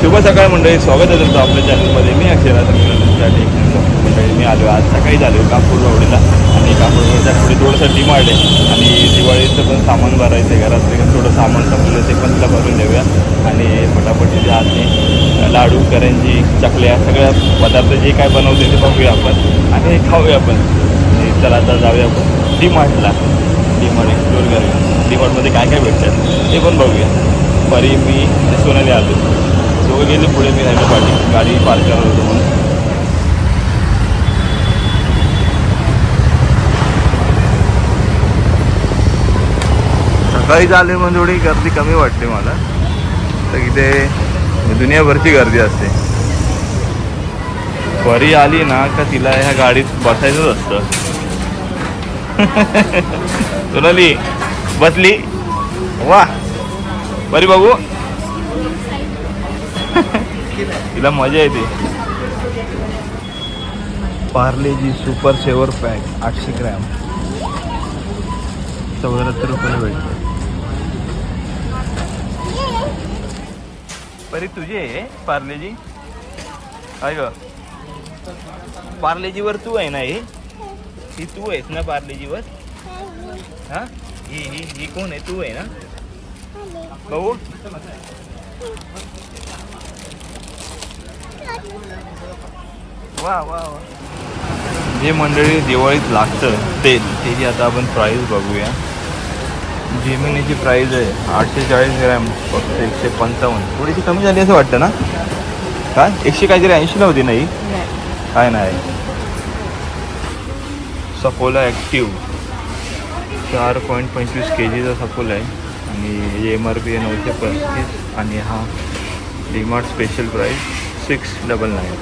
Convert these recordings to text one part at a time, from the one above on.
शुभ सकाळ मंडळी स्वागत आहे तुमचं आपल्या चॅनलमध्ये मी अक्षरा तुमच्या मंडळी. मी आलो आज सकाळी झालो कापूर रोडला आणि कापूर रोडच्या पुढे थोडंसं डिमांड आहे आणि दिवाळीचं पण सामान भरायचं आहे. घरात पण थोडं सामान संपलं ते पण तिला भरून देऊया. आणि फटाफट तिच्या हातने लाडू करंजी चकल्या सगळ्या पदार्थ जे काय बनवते ते बघूया आपण. आणि हे खाऊया आपण. चला आता जाऊया आपण डीमार्टला डीमार्ट एक्सप्लोर करूया. डीमार्टमध्ये काय काय भेटतात ते पण बघूया. परी मी सोनाली आलो. दोघं गेले पुढे मी राहिलो पाठी गाडी पार्क करत होतो म्हणून. सकाळी आले म्हणजे थोडी गर्दी कमी वाटते मला. तर इथे दुनियाभरची गर्दी असते. परी आली ना का तिला ह्या गाडीत बसायचंच असतं. सोनाली बसली. वा. बरी बघू. तिला मजा येते. पार्लेजी सुपर सेवर पॅक आठशे ग्रॅम. चौऱ्याहत्तर रुपयाला भेटतो परी तुझी आहे पार्लेजी? काय ग. पार्लेजीवर तू आहे ना हे? ही तू आहेस ना पार्लेजीवर? हा? ही ही ही कोण आहे? तू आहे ना? बघू. वा वा वा. जे मंडळी दिवाळीत लागतं तेल त्याची आता आपण प्राईस बघूया. जेमिनीची प्राईस आहे आठशे चाळीस ग्रॅम फक्त एकशे पंचावन्न. थोडीशी कमी झाली असं वाटतं ना? काय एकशे काहीतरी ऐंशीला होती नाही. काय नाही. सपोला ॲक्टिव्ह चार पॉईंट पंचवीस के जीचा सपोला आहे. आणि एम आर पी आहे नऊशे पस्तीस. आणि हा DMart special price six double nine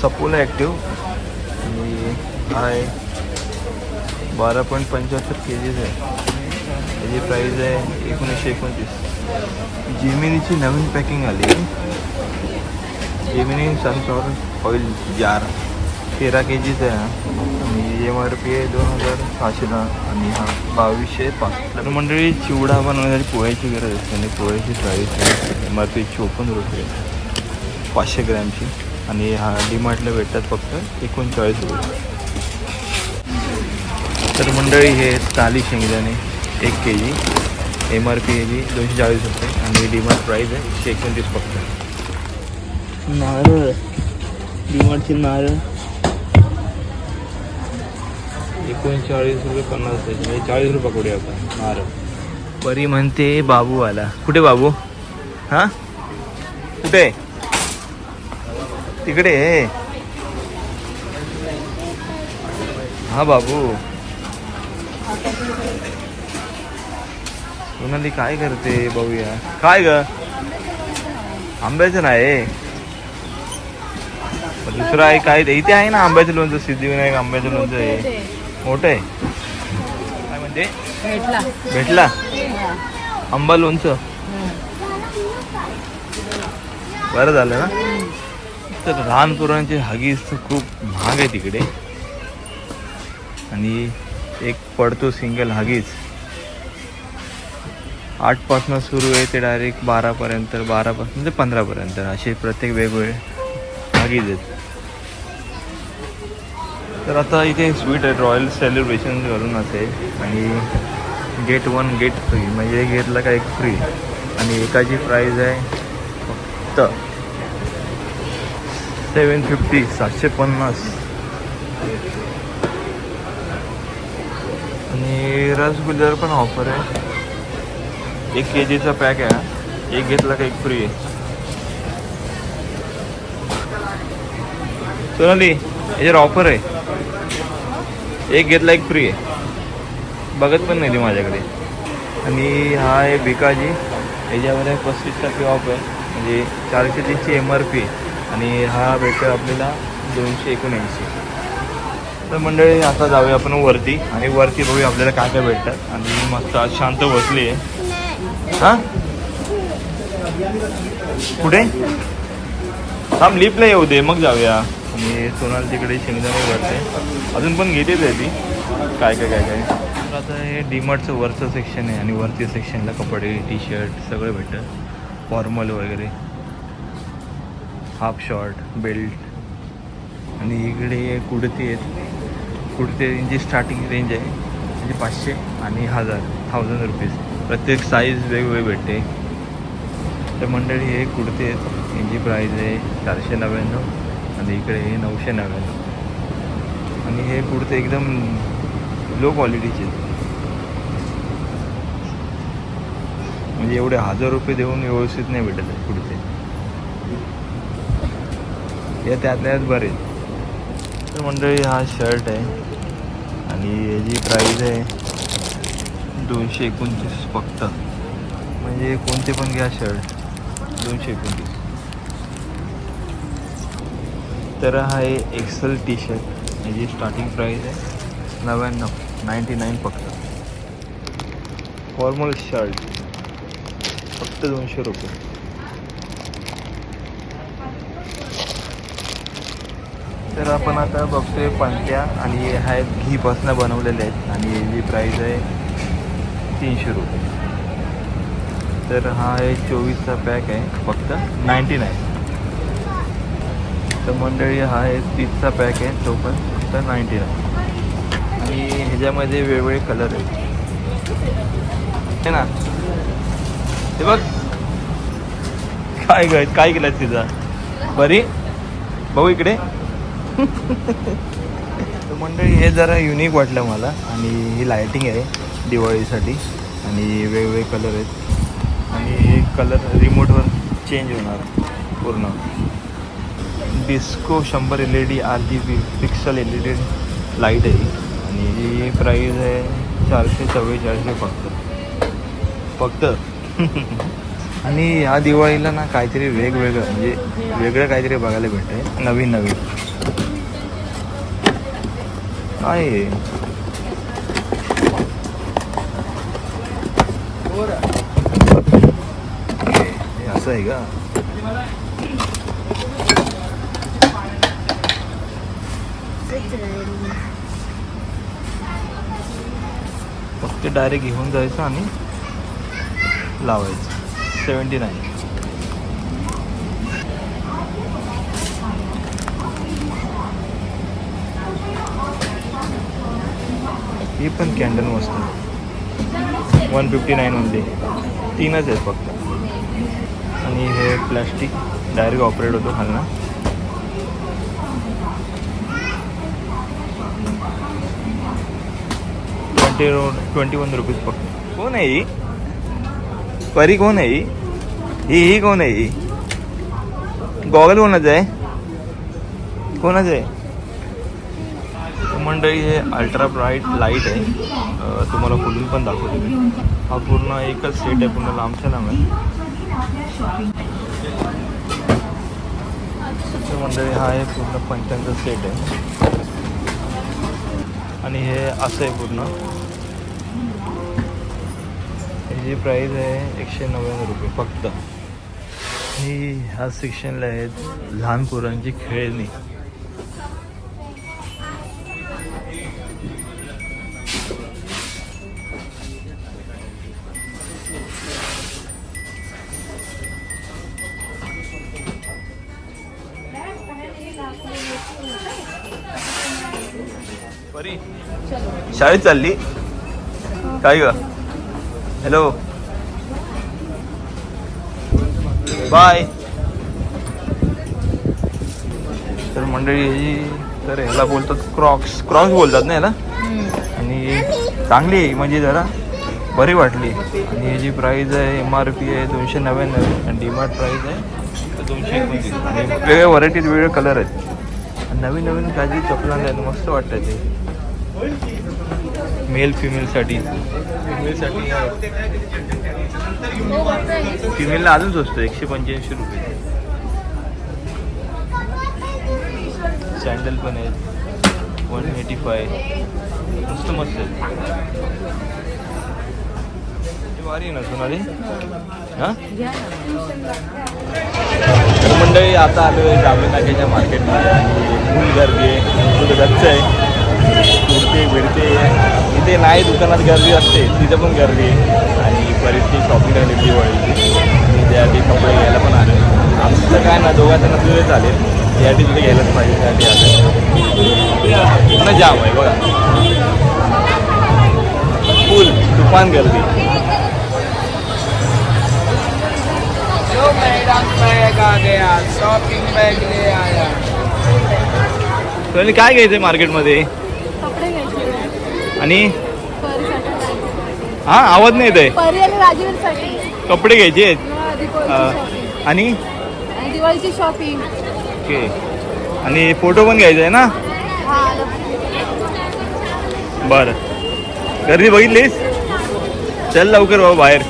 Saffola active आणि आहे बारा पॉईंट पंच्याहत्तर के जीज आहे त्याची प्राईज आहे एकोणीसशे एकोणतीस. जेमिनीची नवीन पॅकिंग आली जेमिनी सनफ्लॉवर ऑइल जार तेरा के जीचा आहे आणि एम आर पी आहे दोन हजार सहाशेला आणि हा बावीसशे पाच. तर मंडळी चिवडा बनवण्यासाठी पोह्याची गरज असते आणि पोह्याची प्राईज आहे. एम आर पी चोपन्न रुपये पाचशे ग्रॅमची. आणि हा डीमार्टला भेटतात फक्त एकोणचाळीस रुपये. तर मंडळी हे ताली शेंगदाणे एक K G M R P याची दोनशे चाळीस रुपये. आणि डीमार्ट प्राईस आहे एकशे एकोणतीस फक्त. नारळ. डीमार्टचे नारळ. एकोणचाळीस रुपये पन्नास पैसे. म्हणजे चाळीस रुपये पकडूया आपण नारळ. परी म्हणते बाबू आला कुठे बाबू? हा? कुठे? तिकडे. आहे. हा बाबू. सोनाली काय करते बघूया. काय ग? आंब्याचं नाही. दुसरं आहे काय? इथे आहे ना आंब्याचं लोणचं सिद्धिविनायक आंब्याचं लोणचं आहे. मोठं आहे काय म्हणते? भेटला. भेटला? आंबा लोणचं. बरं झालं ना? तर लहान पोरांचे हगीज तर खूप महाग आहे तिकडे. आणि एक पडतो सिंगल हगीज आठपासनं सुरू आहे ते डायरेक्ट बारापर्यंत बारापासून ते पंधरापर्यंत. असे प्रत्येक वेगवेगळे हगीज आहेत. तर आता इथे स्वीट आहे रॉयल सेलिब्रेशन करून असे. आणि गेट वन गेट फ्री म्हणजे एक घेतलं का एक फ्री आणि एकाची प्राईज आहे फक्त सेवन फिफ्टी सातशे पन्नास. आणि रसगुल्ल्यावर पण ऑफर आहे. एक के जीचा पॅक आहे. एक घेतला का एक फ्री आहे. सोनाली याच्यावर ऑफर आहे एक घेतला एक फ्री आहे. बघत पण नाही ती माझ्याकडे. आणि हा आहे भिकाजी. याच्यावर आहे पस्तीस टक्के ऑफ आहे. म्हणजे चारशे तीसची एम आर पी आणि हा भेटतो आपल्याला दोनशे एकोणऐंशी. तर मंडळी आता जाऊया आपण वरती आणि वरती बघूया आपल्याला काय काय भेटतात. आणि मस्त आज शांत बसली आहे. हां? कुठे? थांब लिफ्टला येऊ दे मग जाऊया. आणि सोनाल तिकडे शेंगदाणे भरते अजून पण घेतेच आहे ती. काय काय काय काय? तर आता हे डीमार्टचं वरचं सेक्शन आहे आणि वरती सेक्शनला कपडे टी शर्ट सगळं भेटतं. फॉर्मल वगैरे. हाफ शॉर्ट बेल्ट आणि इकडे कुडती आहेत. कुडती रेंजची स्टार्टिंग रेंज आहे. म्हणजे पाचशे आणि हजार थाउजंड रुपीज प्रत्येक साईज वेगवेगळे भेटते. तर मंडळी हे कुडते आहेत. यांची प्राईज आहे चारशे नव्याण्णव आणि इकडे हे नऊशे नव्याण्णव. आणि हे कुडते एकदम लो क्वालिटीचे म्हणजे एवढे हजार रुपये देऊन व्यवस्थित नाही भेटत कुडते. हे त्यात बरे. तर मंडळी हा शर्ट आहे. आणि याची प्राईज आहे दोनशे एकोणतीस फक्त. म्हणजे कोणते पण घ्या शर्ट दोनशे एकोणतीस. तर हा आहे एक्सल टी शर्ट याची स्टार्टिंग प्राईज आहे नव्याण्णव नाईंटी नाईन फक्त. फॉर्मल शर्ट फक्त दोनशे रुपये. तर आपण आता बघतोय पंत्या आणि हे आहेत घीपासनं बनवलेले आहेत आणि याची प्राईज आहे तीनशे रुपये. तर हा आहे चोवीसचा पॅक आहे फक्त नाईंटी नाईन तर मंडळी हा आहे तीसचा पॅक आहे तो पण फक्त नाईन्टी नाईन आणि ह्याच्यामध्ये वेगवेगळे कलर आहेत. है ना? ते बघ. काय काय केलं तिचा? बरी? बघू इकडे. तर मंडळी हे जरा युनिक वाटलं मला आणि ही लायटिंग आहे दिवाळीसाठी आणि वेगवेगळे कलर आहेत. आणि हे कलर रिमोटवर चेंज होणार पूर्ण. डिस्को शंभर L E D R G B pixel L E D light आहे. आणि ही प्राईज आहे चारशे चव्वेचाळीसशे फक्त. फक्त. आणि या दिवाळीला ना काहीतरी वेगवेगळं म्हणजे वेगळं काहीतरी बघायला भेटतंय. नवीन नवीन. काय आहे? हे असं आहे का? फक्त डायरेक्ट घेऊन जायचं आणि लावायचं. सेवन्टी नाईन ही पण कॅन्डल मस्त वन फिफ्टी नाईनमध्ये तीनच आहेत फक्त आणि हे प्लॅस्टिक डायरेक्ट ऑपरेट होतो खालना. ट्वेंटी ट्वेंटी वन रुपीज फक्त कोण आहे ही परी कोण आहे ही? ही कोण आहे ही? गॉगल कोणाचं आहे. कोणाचं आहे? मंडळी हे अल्ट्रा ब्राईट लाइट आहे. तुम्हाला खोलून पण दाखवतो. मी हा पूर्ण एकच सेट आहे पूर्ण लांबच्या लांब आहे. मंडळी हा आहे पूर्ण पंचांचा सेट आहे. आणि हे असं आहे पूर्ण. याची प्राईस आहे एकशे नव्याण्णव रुपये. फक्त. ही ह्या सेक्शनला आहेत लहान पोरांची खेळणी. शाळेत चालली? काय ग? हॅलो बाय तर मंडळी तर ह्याला बोलतात क्रॉक्स क्रॉक्स बोलतात ना याला आणि चांगली आहे म्हणजे जरा बरी वाटली. आणि याची प्राईज आहे एम आर पी आहे दोनशे नव्याण्णव. आणि डीमार्ट प्राईज आहे दोनशे एकोणतीस. आणि वेगवेगळ्या व्हरायटीत वेगवेगळे कलर आहेत. आणि नवीन नवीन काहीतरी चपला आहेत मस्त वाटतं ते. मेल फिमेलसाठी? फिमेलसाठी फिमेलला अजून स्वस्त एकशे पंच्याऐंशी रुपये. सँडल पण आहेत. वन एटी फाय मस्त मस्त आहेत. आहे ना सोनाली? हां? मंडळी आता आलो आहे जांभे नाक्याच्या मार्केटमध्ये आणि फुल गर्दी आहे. फुल गच्च आहे. कुर्ते बिडते इथे नाही दुकानात गर्दी असते तिथं पण गर्दी आहे. आणि बरीचशी शॉपिंग राहिली दिवाळीची आणि त्याआधी कपडे काय ना दोघांचं नसलं तरी चालेल यासाठी तिथे घ्यायलाच पाहिजे त्यासाठी आलं. पूर्ण जाम आहे बघा. फुल तुफान गर्दी. गया शॉपिंग बैग ले आया. काय घ्यायचंय मार्केटमध्ये? आणि? हा आवाज नाही येत आहे कपडे घ्यायचे आहेत. आणि? दिवाळीची शॉपिंग ओके. आणि फोटो पण घ्यायचा आहे ना? बरं. गर्दी बघितलीस? चल लवकर बाबा बाहेर.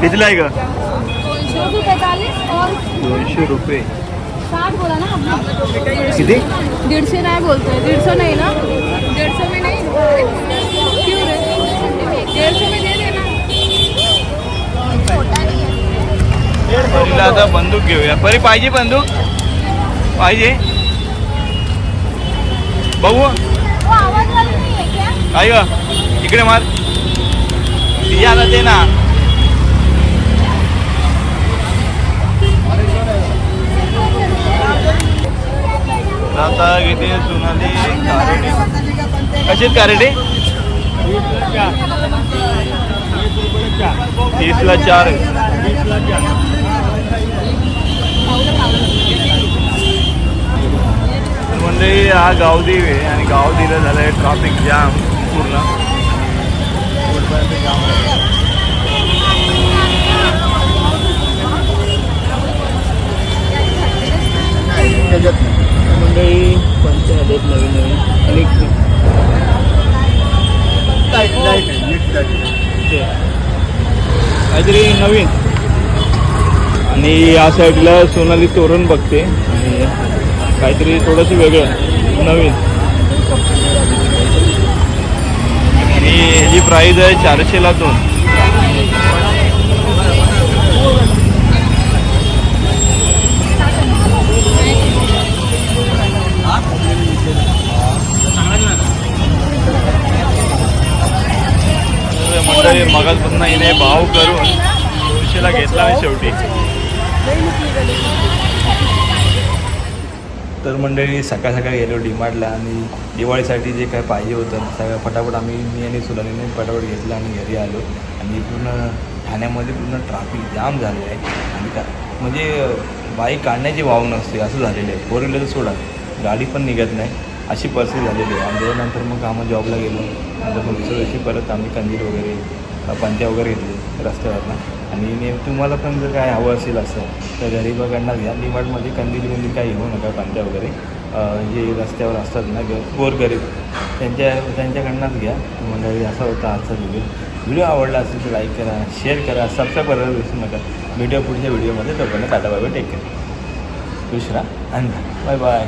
कितीला आहे का दोनशे रुपये किती? दीडशे नाही बोलतोय. दीडशे नाही ना? दीडशे में नहीं? क्यों रे? डेढ़ सौ में दे आता बंदूक घेऊया. परी पाहिजे बंदूक? पाहिजे? बघू. वो आवाज वाली नहीं है क्या इकडे मार. आता ते ना. आता घेते सोनाली कारडे. कशी कारडे? तीसला चार म्हणजे हा गावदेव आहे आणि गावदेवीला झालं आहे ट्रॉफिक जाम पूर्ण मंडळी पंच आलेत नवीन नवीन आणि ते. काहीतरी नवीन. आणि या साईडला सोनाली तोरण बघते. आणि काहीतरी थोडंसं वेगळं नवीन. आणि ह्याची प्राईज आहे चारशेला दोन. तर मंडळी मगाचपासून हिने भाव करून तिला घेतला आणि शेवटी. तर मंडळी सकाळ सकाळ गेलो डीमार्टला आणि दिवाळीसाठी जे काय पाहिजे होतं सगळं फटाफट आम्ही मी आणि सुलानीने फटाफट घेतलं आणि घरी आलो. आणि पूर्ण ठाण्यामध्ये पूर्ण ट्राफिक जाम झालेलं आहे. आणि का म्हणजे बाईक काढण्याची वाव नसते असं झालेलं आहे. फोर व्हीलर सोडा गाडी पण निघत नाही. अशी परिस्थिती झालेली आहे. आणि त्याच्यानंतर मग आम्ही जॉबला गेलो. नंतर मग दुसऱ्या दिवशी परत आम्ही कंदील वगैरे पंत्या वगैरे घेतले रस्त्यावरनं. आणि नेम तुम्हाला पण जर काय हवं असेल असं तर गरीबाकडनं घ्या निवाडमध्ये कंदील बिंदील काही येऊ नका पंत्या वगैरे. जे रस्त्यावर असतात ना किंवा गोर गरीब त्यांच्या त्यांच्याकडनंच घ्या. मंडळी असा होता आजचा व्हिडिओ व्हिडिओ आवडला असेल तर लाईक करा शेअर करा सबस्क्राईब करायला विसरू नका. व्हिडिओ पुढच्या व्हिडिओमध्ये तोपर्यंत टाटा बाबा टेक केअर दुसरा आणि बाय बाय